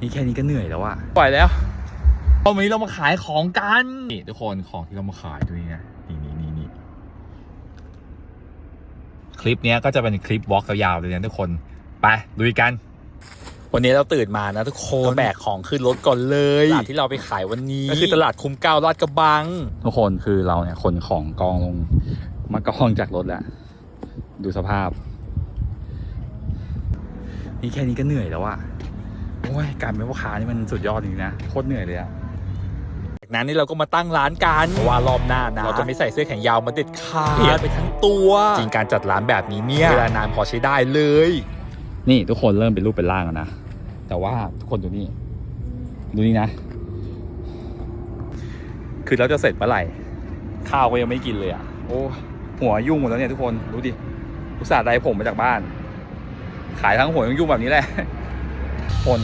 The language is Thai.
นี่แค่นี้ก็เหนื่อยแล้วอะปล่อยแล้ววันนี้เรามาขายของกันนี่ทุกคนของที่เรามาขายด้วยนะนี่นี่นี่นี่คลิปเนี้ยก็จะเป็นคลิปวอล์กยาวๆเลยนะทุกคนไปลุยกัน วันนี้เราตื่นมานะทุกคนแบกของขึ้นรถก่อนเลยตลาดที่เราไปขายวันนี้ก็คือตลาดคุ้มเก้าลาดกระบัง ทุกคนคือเราเนี่ยขนของกองลงมากองจากรถแล้วดูสภาพ นี่แค่นี้ก็เหนื่อยแล้วอะโอ้ยการเป็นพ่อค้านี่มันสุดยอดจริงๆนะโคตรเหนื่อยเลยอะจากนั้นนี่เราก็มาตั้งร้านกันเพราะว่ารอบหน้านะเราจะไม่ใส่เสื้อแขนยาวมาเด็ดขาดเปลี่ยนไปทั้งตัวจริงการจัดร้านแบบนี้เนี่ยเวลานานพอใช้ได้เลย นี่ทุกคนเริ่มเป็นรูปเป็นร่างแล้วนะแต่ว่าทุกคนดูนี่ดูนี่นะ คือเราจะเสร็จเมื่อไหร่ข้าวก็ยังไม่กินเลยอะโอ้หัวยุ่งหมดแล้วเนี่ยทุกคนดูดิอุตส่าห์ได้ผมมาจากบ้าน ขายทั้งหัวยังยุ่งแบบนี้แหละคน